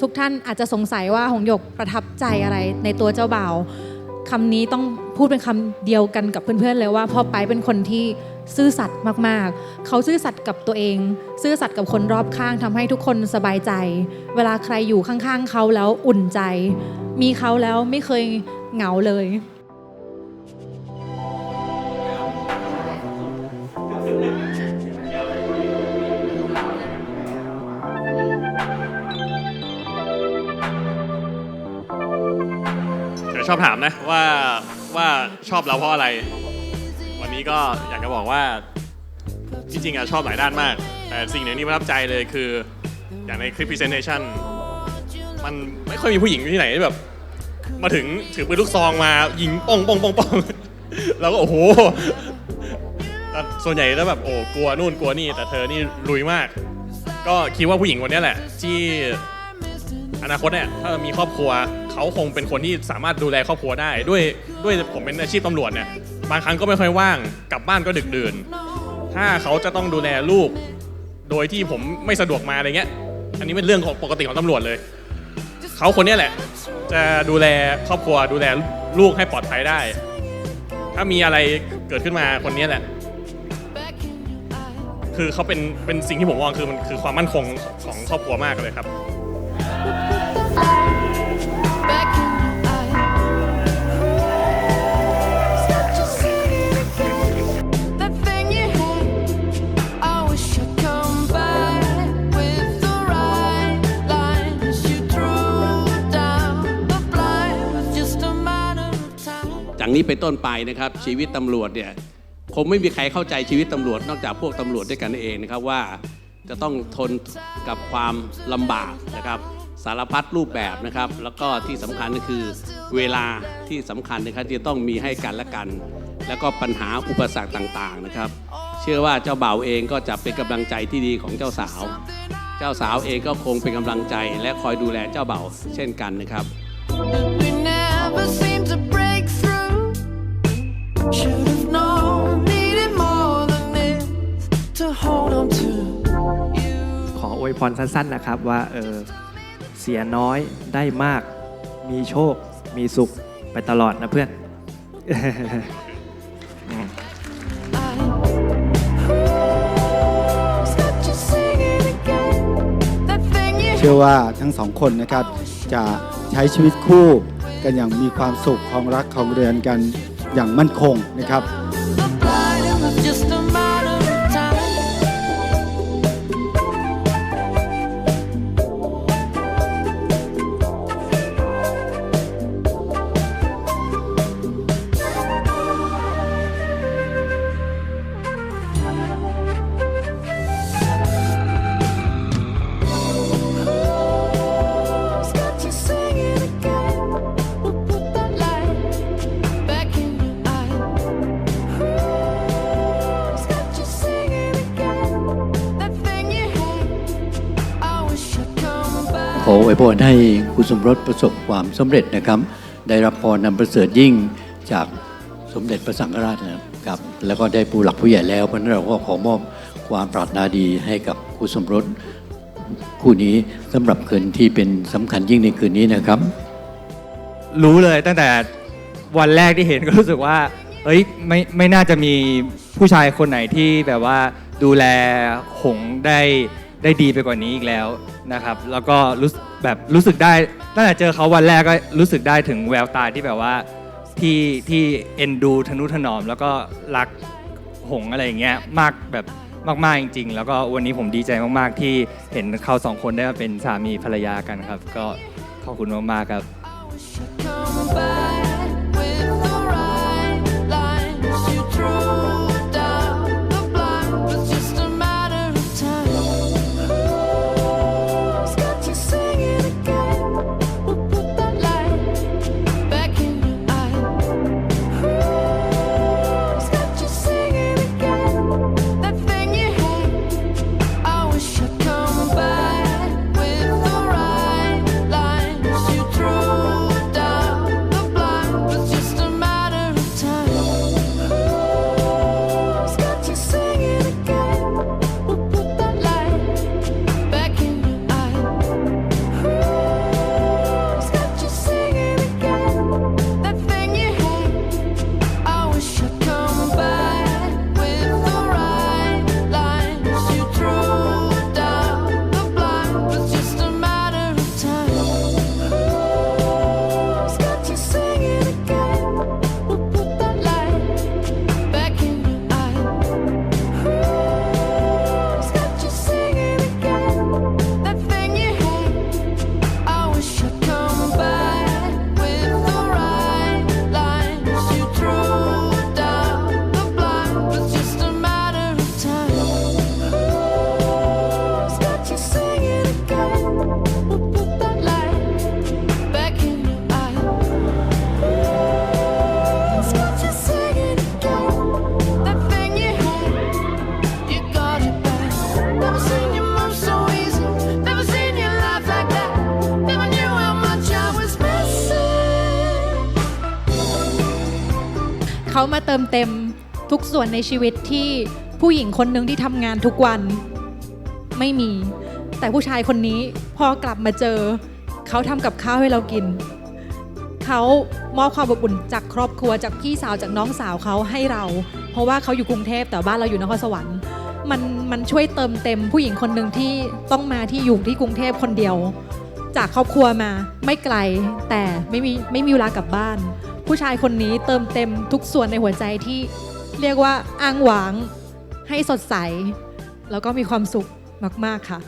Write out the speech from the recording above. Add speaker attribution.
Speaker 1: ทุกท่านอาจจะสงสัยว่าหงหยกประทับใจอะไรในตัวเจ้าบ่าวคำนี้ต้องพูดเป็นคำเดียวกันกับเพื่อนๆเลยว่าพ่อไปเป็นคนที่ซื่อสัตย์มากๆ เขาซื่อสัตย์กับตัวเอง ซื่อสัตย์กับคนรอบข้างทำให้ทุกคนสบายใจ เวลาใครอยู่ข้างๆเขาแล้วอุ่นใจ มีเขาแล้วไม่เคยเหงาเลย
Speaker 2: ชอบถามนะว่าว่าชอบเราเพราะอะไร วันนี้ก็อยากจะบอกว่าจริงๆอะชอบหลายด้านมาก แต่สิ่งหนึ่งที่ประทับใจเลยคืออย่างในคลิป presentation มันไม่ค่อยมีผู้หญิงที่ไหนที่แบบ มาถึงถือปืนลูกซองมายิงป้องป้องป้องป้องเราก็โอ้โหแต่ส่วนใหญ่แล้วแบบโอ้กลัวนู่นกลัวนี่ แต่เธอนี่ลุยมาก ก็คิดว่าผู้หญิงคนนี้แหละ ที่อนาคตเนี่ยถ้ามีครอบครัว เขาคงเป็นคนที่สามารถดูแลครอบครัวได้ ด้วยด้วยผมเป็นอาชีพตำรวจเนี่ยบางครั้งก็ไม่ค่อยว่างกลับบ้านก็ดึกดื่น ถ้าเขาจะต้องดูแลลูก โดยที่ผมไม่สะดวกมาอะไรเงี้ย อันนี้เป็นเรื่องของปกติของตำรวจเลย เขาคนนี้แหละ จะดูแลครอบครัวดูแลลูกให้ปลอดภัยได้ ถ้ามีอะไรเกิดขึ้นมาคนนี้แหละ คือเขาเป็นเป็นสิ่งที่ผมมองคือมันคือความมั่นคงของครอบครัวมากเลยครับ
Speaker 3: นี้เป็นต้นไปนะครับ ชีวิตตำรวจเนี่ยคงไม่มีใครเข้าใจชีวิตตำรวจ นอกจากพวกตำรวจด้วยกันเองนะครับว่าจะต้องทนกับความลำบากนะครับ สารพัดรูปแบบนะครับ แล้วก็ที่สำคัญก็คือเวลาที่สำคัญนะครับที่จะต้องมีให้กันและกัน แล้วก็ปัญหาอุปสรรคต่างๆนะครับ เชื่อว่าเจ้าบ่าวเองก็จะเป็นกำลังใจที่ดีของเจ้าสาว เจ้าสาวเองก็คงเป็นกำลังใจ และคอยดูแลเจ้าบ่าวเช่นกันนะครับ
Speaker 4: วยพรสั้นๆนะครับว่าเออเสียน้อยได้มาก มีโชค มีสุขไปตลอดนะเพื่อน
Speaker 5: เชื่อว่าทั้งสองคนนะครับจะใช้ชีวิตคู่กันอย่างมีความสุขของรักของเรือนกันอย่างมั่นคงนะครับ
Speaker 6: ขออวยพรให้คุณสมรสประสบความสำเร็จนะครับ ได้รับพรนำประเสริฐยิ่งจากสมเด็จพระสังฆราชนะครับ แล้วก็ได้ผู้หลักผู้ใหญ่แล้วเพราะนั้นเราก็ขอมอบความปรารถนาดีให้กับคู่สมรสคู่นี้สำหรับคืนที่เป็นสำคัญยิ่งในคืนนี้นะครับ
Speaker 7: รู้เลยตั้งแต่วันแรกที่เห็นก็รู้สึกว่าเอ้ยไม่ไม่น่าจะมีผู้ชายคนไหนที่แบบว่าดูแลหงได้ ได้ดีไปกว่านี้อีกแล้วนะครับ แล้วก็รู้สึกแบบรู้สึกได้ตั้งแต่เจอเขาวันแรกก็รู้สึกได้ถึงแววตาที่แบบว่าที่ที่เอ็นดูทนุถนอม แล้วก็รักหงอะไรอย่างเงี้ยมากแบบมาก ๆ จริง ๆ แล้วก็วันนี้ผมดีใจมาก ๆ ที่เห็นเขาสองคนได้มาเป็นสามีภรรยากันครับ ก็ขอบคุณมาก ๆ ครับ
Speaker 1: เขามาเติมเต็มทุกส่วนในชีวิตที่ผู้หญิงคนหนึ่งที่ทำงานทุกวันไม่มี แต่ผู้ชายคนนี้พอกลับมาเจอ เขาทำกับข้าวให้เรากิน เขามอบความอบอุ่นจากครอบครัวจากพี่สาวจากน้องสาวเขาให้เรา เพราะว่าเขาอยู่กรุงเทพแต่บ้านเราอยู่นครสวรรค์มันมันช่วยเติมเต็มผู้หญิงคนหนึ่งที่ต้องมาที่อยู่ที่กรุงเทพคนเดียว จากครอบครัวมาไม่ไกลแต่ไม่มีไม่มีเวลากลับบ้าน ผู้ชายคนนี้เติมเต็มทุกส่วนในหัวใจที่เรียกว่าอ้างหวางให้สดใส แล้วก็มีความสุขมาก ๆ ค่ะ